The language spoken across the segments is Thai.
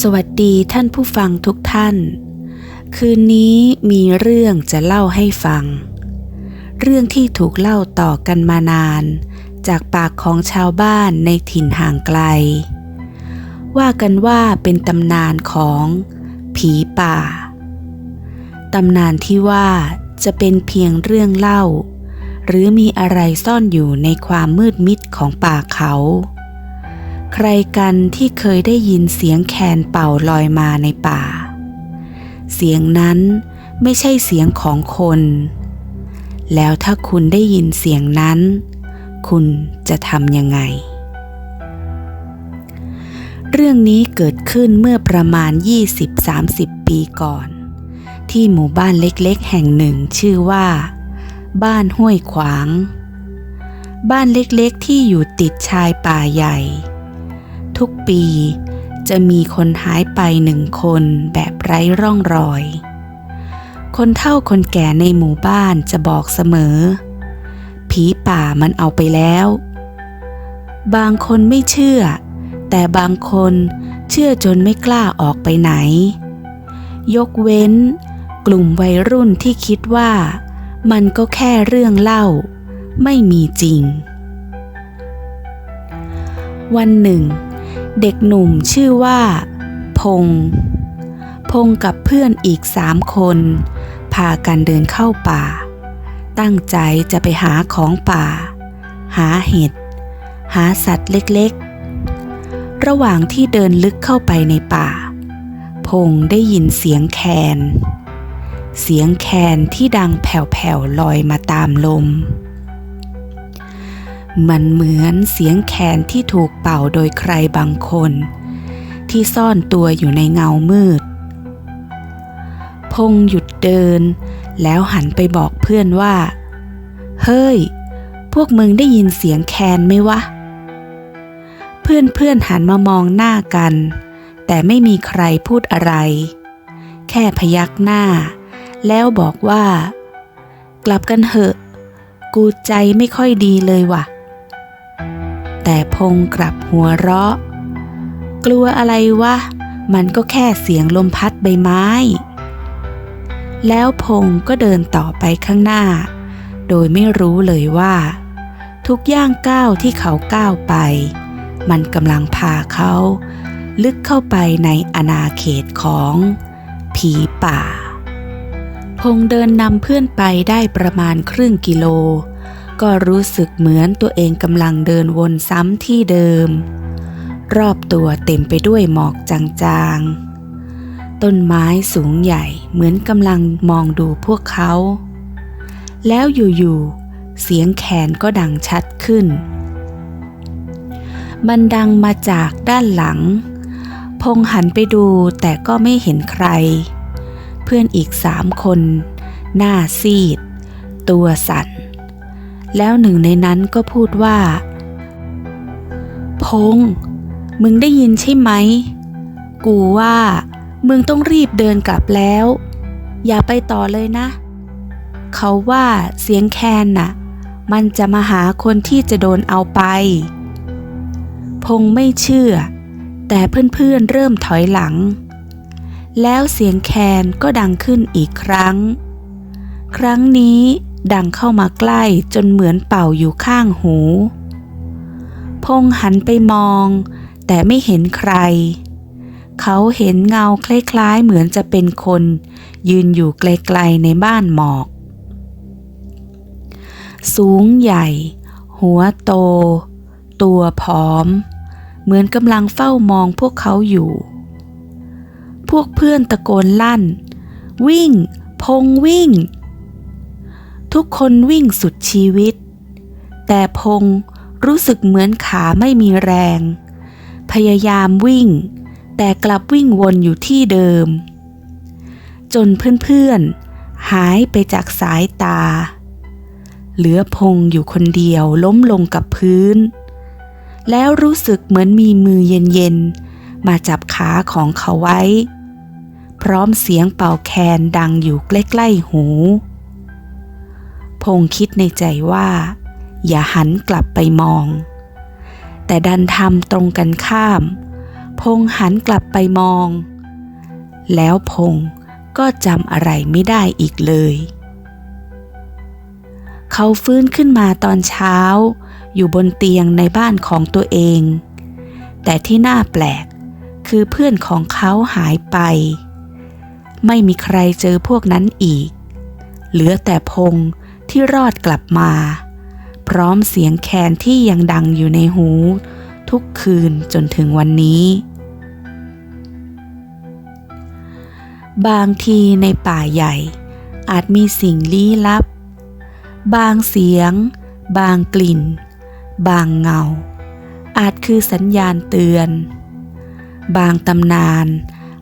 สวัสดีท่านผู้ฟังทุกท่าน คืนนี้มีเรื่องจะเล่าให้ฟัง เรื่องที่ถูกเล่าต่อกันมานาน จากปากของชาวบ้านในถิ่นห่างไกล ว่ากันว่าเป็นตำนานของผีป่า ตำนานที่ว่าจะเป็นเพียงเรื่องเล่า หรือมีอะไรซ่อนอยู่ในความมืดมิดของป่าเขา ใครกันที่เคยได้ยินเสียงแคนเป่าลอยมาในป่า เสียงนั้นไม่ใช่เสียงของคน แล้วถ้าคุณได้ยินเสียงนั้น คุณจะทำยังไง เรื่องนี้เกิดขึ้นเมื่อประมาณ 20-30 ปีก่อน ที่หมู่บ้านเล็กๆ แห่งหนึ่งชื่อว่า บ้านห้วยขวาง บ้านเล็กๆที่อยู่ติดชายป่าใหญ่ ทุกปี จะมีคนหายไปหนึ่งคนแบบไร้ร่องรอย คนเฒ่าคนแก่ในหมู่บ้านจะบอกเสมอ ผีป่ามันเอาไปแล้ว บางคนไม่เชื่อ แต่บางคนเชื่อจนไม่กล้าออกไปไหน ยกเว้น กลุ่มวัยรุ่นที่คิดว่า มันก็แค่เรื่องเล่า ไม่มีจริงวันหนึ่ง เด็กหนุ่มชื่อว่า พง พงกับเพื่อนอีกสามคน พากันเดินเข้าป่า ตั้งใจจะไปหาของป่า หาเห็ด หาสัตว์เล็กๆ ระหว่างที่เดินลึกเข้าไปในป่า พงได้ยินเสียงแคน เสียงแคนที่ดังแผ่วๆลอยมาตามลม มันเหมือนเสียงแคนที่ถูกเป่าโดยใครบางคน ที่ซ่อนตัวอยู่ในเงามืด พงหยุดเดิน แล้วหันไปบอกเพื่อนว่า เฮ้ย พวกมึงได้ยินเสียงแคนไหมวะ เพื่อนเพื่อนหันมามองหน้ากัน แต่ไม่มีใครพูดอะไร แค่พยักหน้า แล้วบอกว่า กลับกันเหอะ กูใจไม่ค่อยดีเลยว่ะ แต่พงกลับหัวเราะ กลัวอะไรวะ มันก็แค่เสียงลมพัดใบไม้ แล้วพงก็เดินต่อไปข้างหน้า โดยไม่รู้เลยว่า ทุกย่างก้าวที่เขาก้าวไป มันกำลังพาเขา ลึกเข้าไปในอาณาเขตของ ผีป่า พงเดินนำเพื่อนไปได้ประมาณครึ่งกิโล ก็รู้สึกเหมือนตัวเองกำลังเดินวนซ้ำที่เดิม รอบตัวเต็มไปด้วยหมอกจางๆ ต้นไม้สูงใหญ่เหมือนกำลังมองดูพวกเขา แล้วอยู่ๆ เสียงแขนก็ดังชัดขึ้น มันดังมาจากด้านหลัง พงหันไปดูแต่ก็ไม่เห็นใคร เพื่อนอีกสามคน หน้าซีด ตัวสั่น แล้วหนึ่งในนั้นก็พูดว่า พง มึงได้ยินใช่ไหม กูว่า มึงต้องรีบเดินกลับแล้ว อย่าไปต่อเลยนะ เขาว่าเสียงแคนน่ะ มันจะมาหาคนที่จะโดนเอาไป พงไม่เชื่อ แต่เพื่อนๆเริ่มถอยหลัง แล้วเสียงแคนก็ดังขึ้นอีกครั้ง ครั้งนี้ ดังเข้ามาใกล้จนเหมือนเป่าอยู่ข้างหู พงหันไปมอง แต่ไม่เห็นใคร เขาเห็นเงาคล้ายๆเหมือนจะเป็นคน ยืนอยู่ไกลๆในบ้านหมอก สูงใหญ่ หัวโต ตัวผอม เหมือนกำลังเฝ้ามองพวกเขาอยู่ พวกเพื่อนตะโกนลั่น วิ่ง พงวิ่ง ทุกคนวิ่งสุดชีวิต แต่พงรู้สึกเหมือนขาไม่มีแรง พยายามวิ่ง แต่กลับวิ่งวนอยู่ที่เดิม จนเพื่อนๆ หายไปจากสายตา เหลือพงอยู่คนเดียวล้มลงกับพื้น แล้วรู้สึกเหมือนมีมือเย็นๆ มาจับขาของเขาไว้ พร้อมเสียงเป่าแคนดังอยู่ใกล้ๆหู พงคิดในใจว่า อย่าหันกลับไปมอง แต่ดันทำตรงกันข้าม พงหันกลับไปมอง แล้วพงก็จำอะไรไม่ได้อีกเลย เขาฟื้นขึ้นมาตอนเช้า อยู่บนเตียงในบ้านของตัวเอง แต่ที่น่าแปลกคือเพื่อนของเขาหายไป ไม่มีใครเจอพวกนั้นอีก เหลือแต่พง ที่รอดกลับมา พร้อมเสียงแคนที่ยังดังอยู่ในหู ทุกคืนจนถึงวันนี้ บางทีในป่าใหญ่ อาจมีสิ่งลี้ลับ บางเสียง บางกลิ่น บางเงา อาจคือสัญญาณเตือน บางตำนาน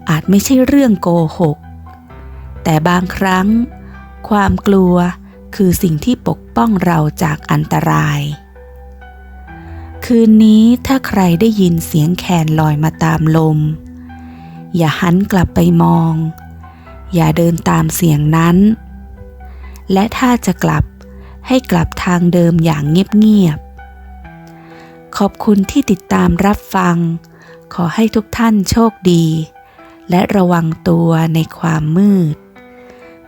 อาจไม่ใช่เรื่องโกหก แต่บางครั้งความกลัว คือสิ่งที่ปกป้องเราจากอันตราย คืนนี้ถ้าใครได้ยินเสียงแคนลอยมาตามลม อย่าหันกลับไปมอง อย่าเดินตามเสียงนั้น และถ้าจะกลับให้กลับทางเดิมอย่างเงียบๆ ขอบคุณที่ติดตามรับฟัง ขอให้ทุกท่านโชคดี และระวังตัวในความมืด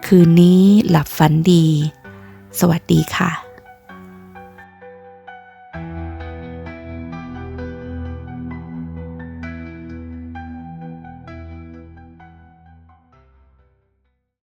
คืนนี้หลับฝันดี สวัสดีค่ะ